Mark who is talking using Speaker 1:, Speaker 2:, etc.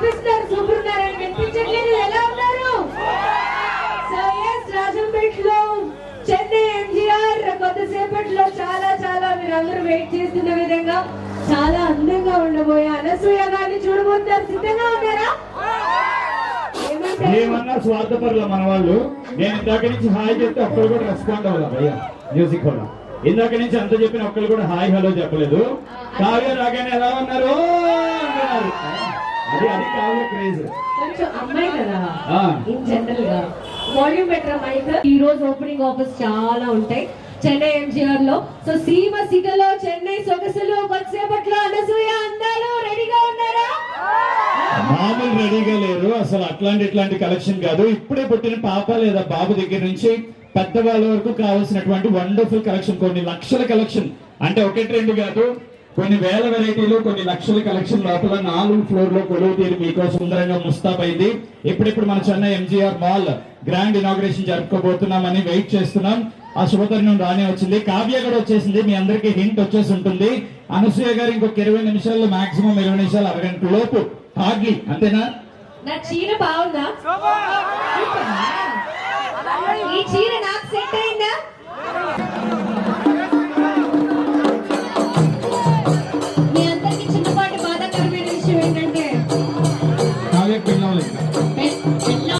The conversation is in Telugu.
Speaker 1: కనిపిస్తున్నారు సూపర్ ఉన్నారని వినిపించట్లేదు ఎలా ఉన్నారు? రాజంపేటలో చెన్నై ఎంజీఆర్ కొద్దిసేపట్లో చాలా చాలా మీరు అందరూ వెయిట్ చేస్తున్న విధంగా చాలా అందంగా ఉండబోయే అనసూయ గారిని చూడబోతున్నారు. సిద్ధంగా ఉన్నారా? ఏమన్నా
Speaker 2: స్వార్థపరుల మన వాళ్ళు నేను ఇందాక నుంచి హాయ్ చెప్తే ఒక్కరు కూడా రెస్పాండ్ అవ్వాలి భయ్యా మ్యూజిక్ కూడా ఇందాక నుంచి అంత చెప్పిన ఒక్కరు కూడా హాయ్ హలో చెప్పలేదు.
Speaker 1: కావ్య
Speaker 2: రాగానే ఎలా ఉన్నారు? అది అది కావ్య క్రేజ్.
Speaker 1: కొంచెం అమ్మాయి కదా.
Speaker 2: ఆ.
Speaker 1: ఇన్ జనరల్గా. వాల్యూమ్ బెటర్ మైక్ ఈ రోజు ఓపెనింగ్ ఆఫర్స్ చాలా ఉంటాయి. చెన్నై ఎంజిఆర్లో. సో సీమ సిగలో చెన్నై సొగసులు కొద్దిసేపట్లో అనసూయ అందాలు రెడీగా ఉన్నారా?
Speaker 2: మామూలు రెడీగా లేరు. అసలు అట్లాంటి ఇట్లాంటి కలెక్షన్ కాదు. ఇప్పుడే పుట్టిన పాప లేదా బాబు దగ్గర నుంచి పెద్దవాళ్ళ వరకు కావాల్సినటువంటి వండర్ఫుల్ కలెక్షన్ కొన్ని లక్షల కలెక్షన్ అంటే ఒకటి రెండు కాదు. కొన్ని వేల వెరైటీలు కొన్ని లక్షల కలెక్షన్ లోపల నాలుగు ఫ్లోర్లో కొలువు తీరి మీకోసం సుందరంగా ముస్తాబైంది. ఇప్పుడిప్పుడు మన Chennai MGR mall grand inauguration జరుపుకోబోతున్నామని wait చేస్తున్నాం. ఆ శుభతరుణం రానే వచ్చింది. కావ్య కూడా వచ్చేసింది. మీ అందరికీ హింట్ వచ్చేసి ఉంటుంది. అనసూయ గారు ఇంకొక ఇరవై నిమిషాల్లో మాక్సిమం ఇరవై నిమిషాలు అరగంట లోపు. హార్డ్లీ అంతేనా?
Speaker 1: నా చీర బాగుందా? ఈ చీర నాకు Thank you.